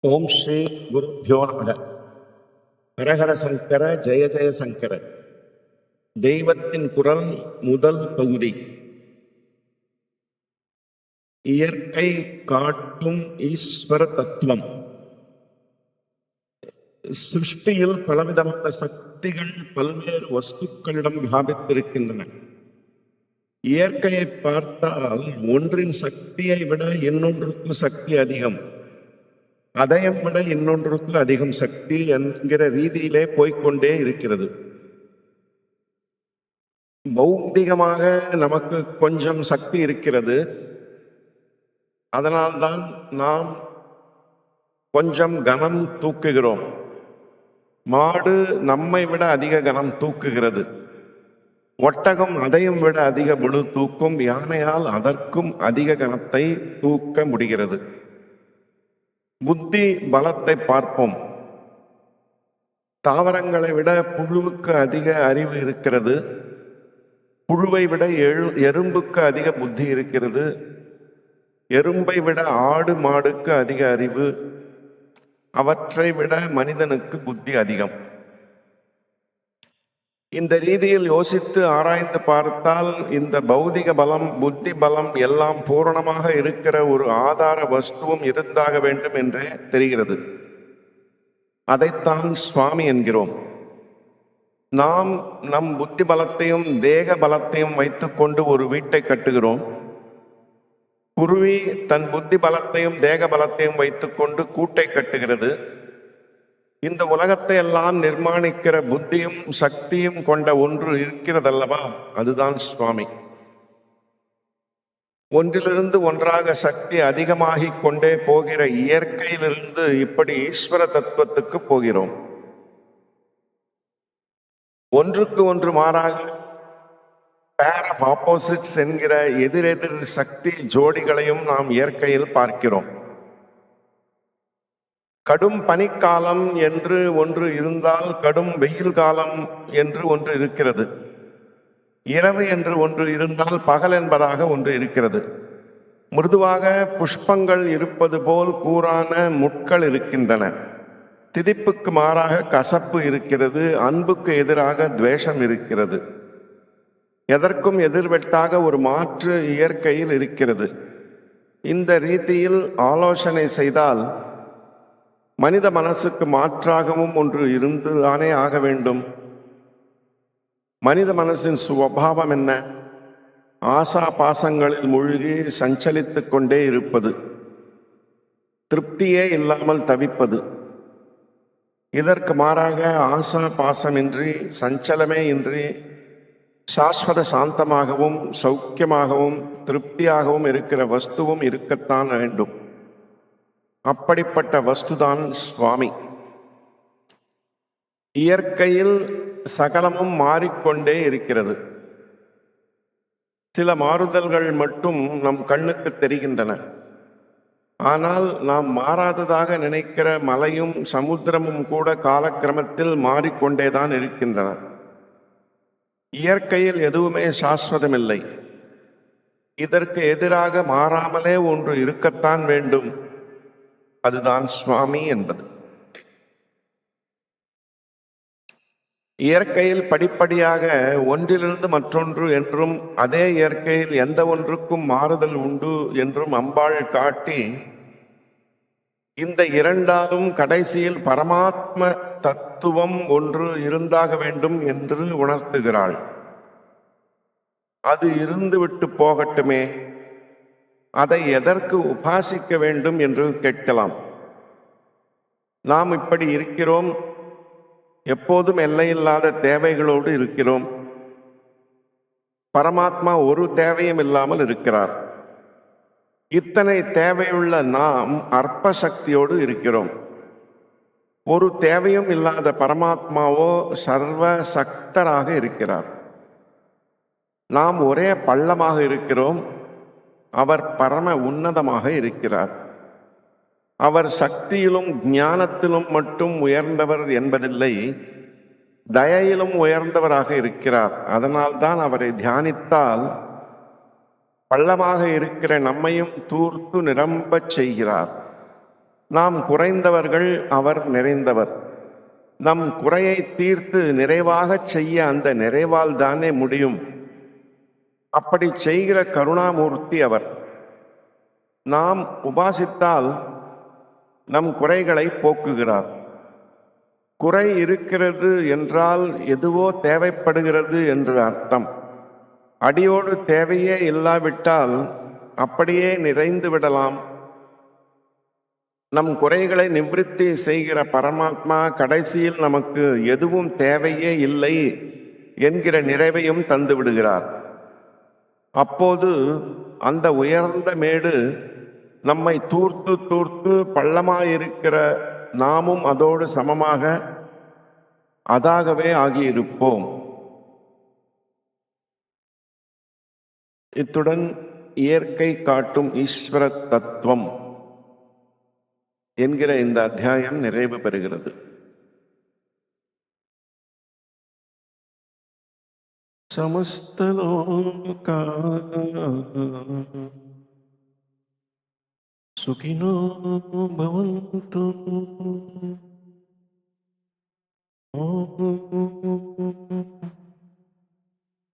ஓம் ஸ்ரீ குருப்பியோ நமக. ஹரஹர சங்கர ஜெய ஜெய சங்கர. தெய்வத்தின் குரல் முதல் பகுதி. இயற்கை காட்டும் ஈஸ்வர தத்துவம். சிருஷ்டியில் பலவிதமான சக்திகள் பல்வேறு வஸ்துக்களிடம் வியாபித்திருக்கின்றன. இயற்கையை பார்த்தால் ஒன்றின் சக்தியை விட இன்னொன்றுக்கும் சக்தி அதிகம். அதையும் விட இன்னொன்றுக்கு அதிகம் சக்தி என்கிற ரீதியிலே போய்க்கொண்டே இருக்கிறது. பௌத்திகமாக நமக்கு கொஞ்சம் சக்தி இருக்கிறது. அதனால்தான் நாம் கொஞ்சம் கனம் தூக்குகிறோம். மாடு நம்மை விட அதிக கனம் தூக்குகிறது. ஒட்டகம் அதையும் விட அதிக முழு தூக்கும் யானையால் அதற்கும் அதிக கனத்தை தூக்க முடிகிறது. புத்தி பலத்தை பார்ப்போம். தாவரங்களை விட புழுவுக்கு அதிக அறிவு இருக்கிறது. புழுவை விட எழு எறும்புக்கு அதிக புத்தி இருக்கிறது. எறும்பை விட ஆடு மாடுக்கு அதிக அறிவு. அவற்றை விட மனிதனுக்கு புத்தி அதிகம். இந்த ரீதியில் யோசித்து ஆராய்ந்து பார்த்தால் இந்த பௌதிக பலம் புத்தி பலம் எல்லாம் பூரணமாக இருக்கிற ஒரு ஆதார வஸ்துவும் இருந்தாக வேண்டும் என்றே தெரிகிறது. அதைத்தான் சுவாமி என்கிறோம். நாம் நம் புத்தி பலத்தையும் தேக பலத்தையும் வைத்துக்கொண்டு ஒரு வீட்டை கட்டுகிறோம். குருவி தன் புத்தி பலத்தையும் தேக பலத்தையும் வைத்துக்கொண்டு கூட்டை கட்டுகிறது. இந்த உலகத்தை எல்லாம் நிர்மாணிக்கிற புத்தியும் சக்தியும் கொண்ட ஒன்று இருக்கிறதல்லவா? அதுதான் சுவாமி. ஒன்றிலிருந்து ஒன்றாக சக்தி அதிகமாகிக் கொண்டே போகிற இயற்கையிலிருந்து இப்படி ஈஸ்வர தத்துவத்துக்கு போகிறோம். ஒன்றுக்கு ஒன்று மாறாக பேர் ஆஃப் ஆப்போசிட்ஸ் என்கிற எதிரெதிர் சக்தி ஜோடிகளையும் நாம் இயற்கையில் பார்க்கிறோம். கடும் பனிக்காலம் என்று ஒன்று இருந்தால் கடும் வெயில் காலம் என்று ஒன்று இருக்கிறது. இரவு என்று ஒன்று இருந்தால் பகல் என்பதாக ஒன்று இருக்கிறது. மிருதுவாக புஷ்பங்கள் இருப்பது போல் கூறான முட்கள் இருக்கின்றன. திதிப்புக்கு மாறாக கசப்பு இருக்கிறது அன்புக்கு எதிராக துவேஷம் இருக்கிறது. எதற்கும் எதிர்வெட்டாக ஒரு மாற்று இயற்கையில் இருக்கிறது. இந்த ரீதியில் ஆலோசனை செய்தால் மனித மனசுக்கு மாற்றாகவும் ஒன்று இருந்துதானே ஆக வேண்டும்? மனித மனசின் சுவபாவம் என்ன? ஆசா பாசங்களில் மூழ்கி சஞ்சலித்து கொண்டே இருப்பது திருப்தியே இல்லாமல் தவிப்பது. இதற்கு மாறாக ஆசா பாசமின்றி சஞ்சலமே இன்றி சாஸ்வத சாந்தமாகவும் சௌக்கியமாகவும் திருப்தியாகவும் இருக்கிற வஸ்துவும் இருக்கத்தான் வேண்டும். அப்படிப்பட்ட வஸ்துதான் சுவாமி. இயற்கையில் சகலமும் மாறிக்கொண்டே இருக்கிறது. சில மாறுதல்கள் மட்டும் நம் கண்ணுக்கு தெரிகின்றன. ஆனால் நாம் மாறாததாக நினைக்கிற மலையும் சமுத்திரமும் கூட காலக்கிரமத்தில் மாறிக்கொண்டேதான் இருக்கின்றன. இயற்கையில் எதுவுமே சாஸ்வதமில்லை. இதற்கு எதிராக மாறாமலே ஒன்று இருக்கத்தான் வேண்டும். அதுதான் சுவாமி என்பது. இயற்கையில் படிப்படியாக ஒன்றிலிருந்து மற்றொன்று என்றும் அதே இயற்கையில் எந்த ஒன்றுக்கும் மாறுதல் உண்டு என்றும் அம்பாள் காட்டி இந்த இரண்டாலும் கடைசியில் பரமாத்ம தத்துவம் ஒன்று இருந்தாக வேண்டும் என்று உணர்த்துகிறாள். அது இருந்துவிட்டு போகட்டுமே. அதை எதற்கு உபாசிக்க வேண்டும் என்று கேட்கலாம். நாம் இப்படி இருக்கிறோம். எப்போதும் எல்லையில்லாத தேவைகளோடு இருக்கிறோம். பரமாத்மா ஒரு தேவையும் இல்லாமல் இருக்கிறார். இத்தனை தேவையுள்ள நாம் அற்ப சக்தியோடு இருக்கிறோம். ஒரு தேவையும் இல்லாத பரமாத்மாவோ சர்வ சக்தராக இருக்கிறார். நாம் ஒரே பள்ளமாக இருக்கிறோம். அவர் பரம உன்னதமாக இருக்கிறார். அவர் சக்தியிலும் ஞானத்திலும் மட்டும் உயர்ந்தவர் என்பதில்லை தயையிலும் உயர்ந்தவராக இருக்கிறார். அதனால்தான் அவரை தியானித்தால் பள்ளமாக இருக்கிற நம்மையும் தூர்த்து நிரம்பச் செய்கிறார். நாம் குறைந்தவர்கள் அவர் நிறைந்தவர். நம் குறையை தீர்த்து நிறைவாகச் செய்ய அந்த நிறைவால் தானே முடியும். அப்படி செய்கிற கருணாமூர்த்தி அவர். நாம் உபாசித்தால் நம் குறைகளை போக்குகிறார். குறை இருக்கிறது என்றால் எதுவோ தேவைப்படுகிறது என்று அர்த்தம். அடியோடு தேவையே இல்லாவிட்டால் அப்படியே நிறைந்து விடலாம். நம் குறைகளை நிவிருத்தி செய்கிற பரமாத்மா கடைசியில் நமக்கு எதுவும் தேவையே இல்லை என்கிற நிறைவையும் தந்து விடுகிறார் அப்போது அந்த உயர்ந்த மேடு நம்மை தூர்த்து தூர்த்து பள்ளமாயிருக்கிற நாமும் அதோடு சமமாக அதாகவே ஆகியிருப்போம். இத்துடன் இயற்கை காட்டும் ஈஸ்வர தத்துவம் என்கிற இந்த அத்தியாயம் நிறைவு பெறுகிறது. సమస్త సుఖినో భవంతు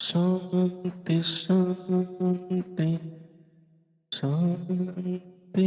శాంతి శాంతి శాంతి